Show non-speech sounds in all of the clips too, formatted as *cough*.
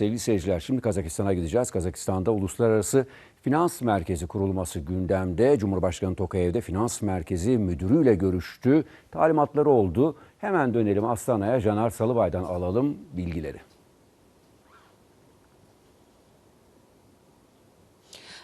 sevgili seyirciler. Şimdi Kazakistan'a gideceğiz. Kazakistan'da Uluslararası Finans Merkezi kurulması gündemde. Cumhurbaşkanı Tokayev'de Finans Merkezi müdürüyle görüştü. Talimatları oldu. Hemen dönelim Astana'ya. Caner Salıbay'dan alalım bilgileri.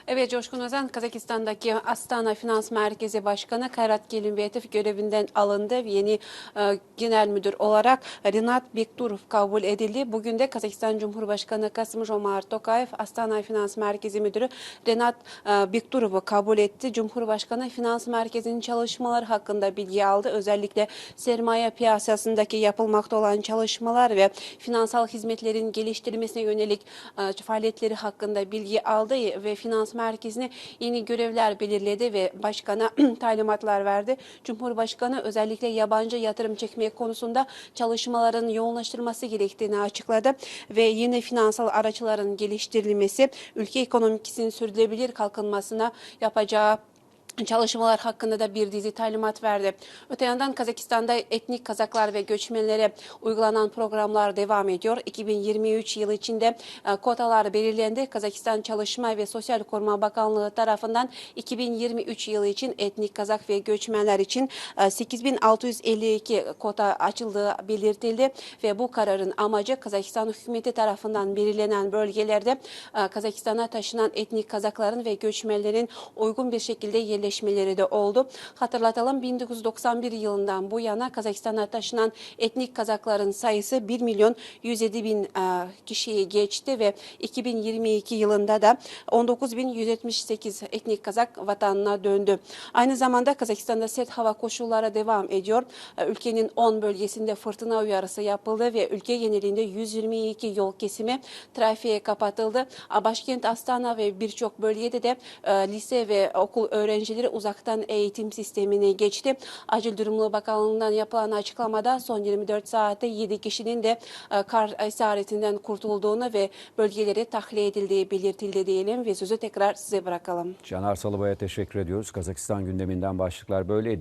Evet Coşkun Özen, Kazakistan'daki Astana Finans Merkezi Başkanı Kayrat Gelinbeyatov görevinden alındı. Yeni e, genel müdür olarak Rinat Bekturov kabul edildi. Bugün de Kazakistan Cumhurbaşkanı Kasım Jomart Tokayev Astana Finans Merkezi Müdürü Rinat e, Bekturov'u kabul etti. Cumhurbaşkanı Finans Merkezi'nin çalışmaları hakkında bilgi aldı. Özellikle sermaye piyasasındaki yapılmakta olan çalışmalar ve finansal hizmetlerin geliştirilmesine yönelik e, faaliyetleri hakkında bilgi aldı ve finans merkezine yeni görevler belirledi ve başkana *clears throat* talimatlar verdi. Cumhurbaşkanı özellikle yabancı yatırım çekme konusunda çalışmaların yoğunlaştırması gerektiğini açıkladı ve yeni finansal araçların geliştirilmesi ülke ekonomikisinin sürdürülebilir kalkınmasına yapacağı çalışmalar hakkında da bir dizi talimat verdi. Öte yandan Kazakistan'da etnik Kazaklar ve göçmenlere uygulanan programlar devam ediyor. 2023 yılı içinde e, kotalar belirlendi. Kazakistan Çalışma ve Sosyal Koruma Bakanlığı tarafından 2023 yılı için etnik Kazak ve göçmenler için e, 8652 kota açıldığı belirtildi ve bu kararın amacı Kazakistan hükümeti tarafından belirlenen bölgelerde e, Kazakistan'a taşınan etnik Kazakların ve göçmenlerin uygun bir şekilde yerleşmeleri de oldu. Hatırlatalım 1991 yılından bu yana Kazakistan'a taşınan etnik Kazakların sayısı 1 milyon 107 bin e, kişiyi geçti ve 2022 yılında da 19.178 etnik Kazak vatanına döndü. Aynı zamanda Kazakistan'da sert hava koşulları devam ediyor. E, Ülkenin 10 bölgesinde fırtına uyarısı yapıldı ve ülke genelinde 122 yol kesimi trafiğe kapatıldı. Başkent Astana ve birçok bölgede de e, lise ve okul öğrencileri uzaktan eğitim sistemine geçti. Acil Durumlu Bakanlığı'ndan yapılan açıklamada son 24 saatte 7 kişinin de e, kar esaretinden kurtulduğunu ve bölgelere tahliye edildiği belirtildi diyelim ve sözü tekrar size bırakalım. Caner Salıbay'a teşekkür ediyoruz. Kazakistan gündeminden başlıklar böyleydi.